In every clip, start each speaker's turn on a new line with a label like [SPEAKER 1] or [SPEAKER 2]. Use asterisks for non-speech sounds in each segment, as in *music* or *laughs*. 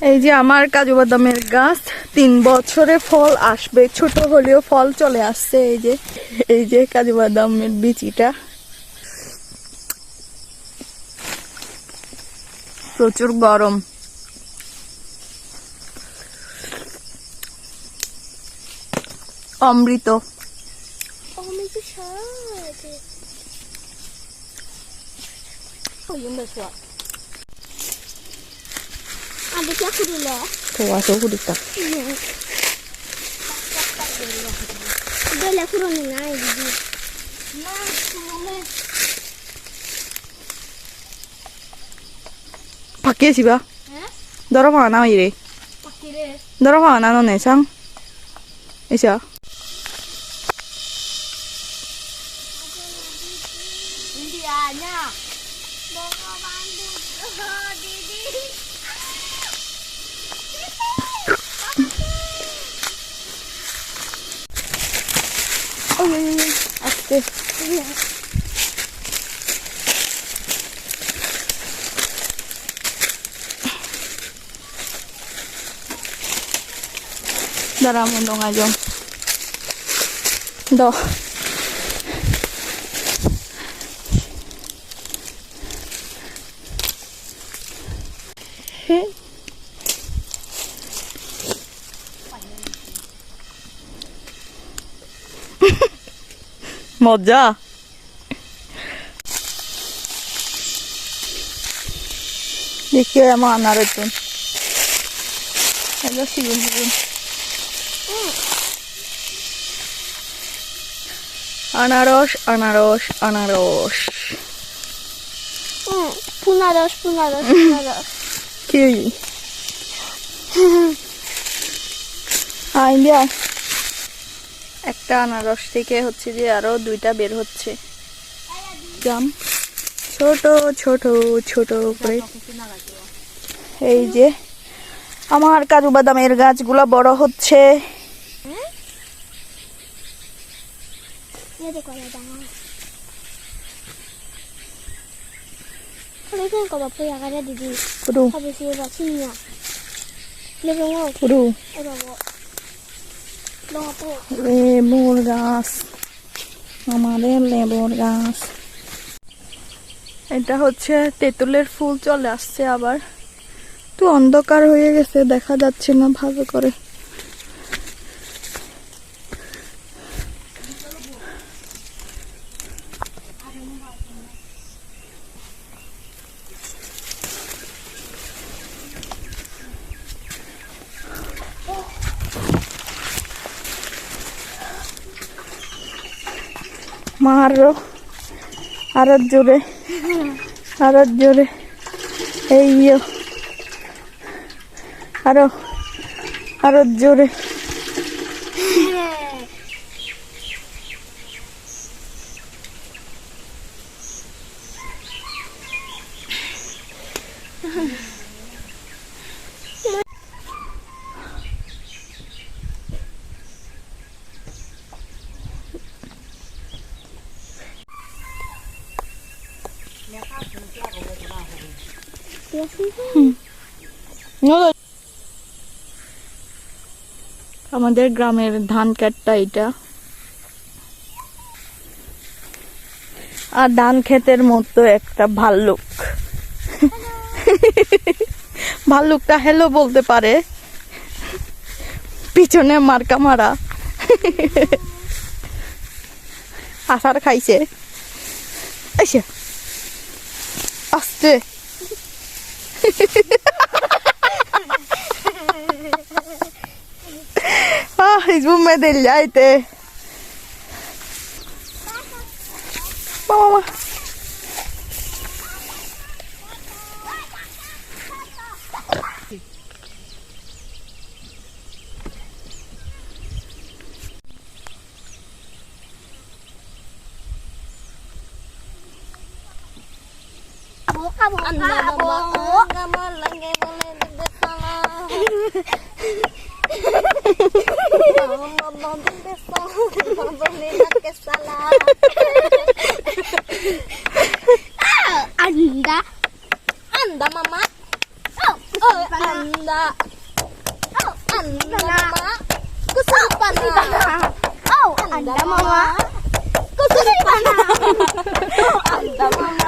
[SPEAKER 1] এই যে আমার কাজু বাদামের গাছ তিন বছরে ফল আসবে ছোট হলেও ফল চলে আসছে এই যে এই যে কাজু বাদামের বিচিটা। প্রচুর গরম। অমৃত।
[SPEAKER 2] Oh, 아저씨가 후리래.
[SPEAKER 1] 도와서 후리다. 원래 후로는 아니지.
[SPEAKER 2] 나
[SPEAKER 1] 후로는. 밖에 집이야? 응? 너랑 안 나와
[SPEAKER 2] 이래. 밖에래.
[SPEAKER 1] 너랑 안 나오네 상. 이시야. 어, 예, 예, 예. 아, 네. 나랑 운동화 좀. 너. 해? Modya. Dikkat ama anarıcın. Hello sigurun sigurun. Anaroş, anaroş, anaroş. Hmm,
[SPEAKER 2] punaroş, punaroş, punaroş. Hmm.
[SPEAKER 1] Kiwi. *laughs* Haydi gel. একটা আনারস থেকে হচ্ছে যে আরও দুইটা বের হচ্ছে। জাম। ছোট ছোট ছোট করে। এই যে আমার কাজু বাদামের গাছগুলো বড় হচ্ছে।
[SPEAKER 2] Ja,
[SPEAKER 1] লেবুর গাছ, আমাদের লেবুর গাছ। এটা হচ্ছে তেঁতুলের ফুল চলে আসছে আবার। তো অন্ধকার হয়ে গেছে, দেখা যাচ্ছে না ভালো করে। মারো। আরও জোরে। আরও জোরে। এই। আরও। আরও জোরে। আমাদের গ্রামের ধান কাটটা এটা আর ধান ক্ষেতের মতো একটা ভাল্লুক। ভাল্লুকটা হ্যালো বলতে পারে। পিছনে মার্কা মারা। আসার খাইছে। এসে astı. *laughs* ah, izbun medelli haydi.
[SPEAKER 2] Anda Anda mama Oh, oh Anda Anda mama. Kusuri pana. Oh, anda mama. Kusuri pana. Anda mama.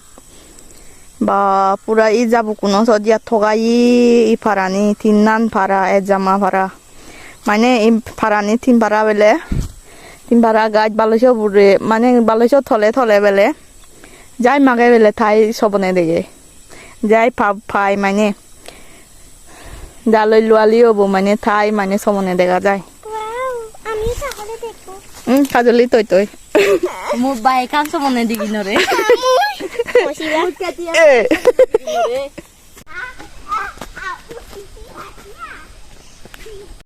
[SPEAKER 1] Ba pura i jabu kuno so dia togai i parani tinnan para e jama para. মানে ই parani tin para bele. Tin para gaj balosa ure মানে balosa thole thole bele. যাই মাগে বেলে ঠাই সবনে দেগে যাই ভাব phi মানে জালৈ লোৱালি হ'ব মানে ঠাই মানে সবনে দেখা যায় কাজলি তৈ তৈ
[SPEAKER 2] মোৰ বাই কাম চবনে দিগি নৰে
[SPEAKER 3] Eh?
[SPEAKER 1] ¿eh?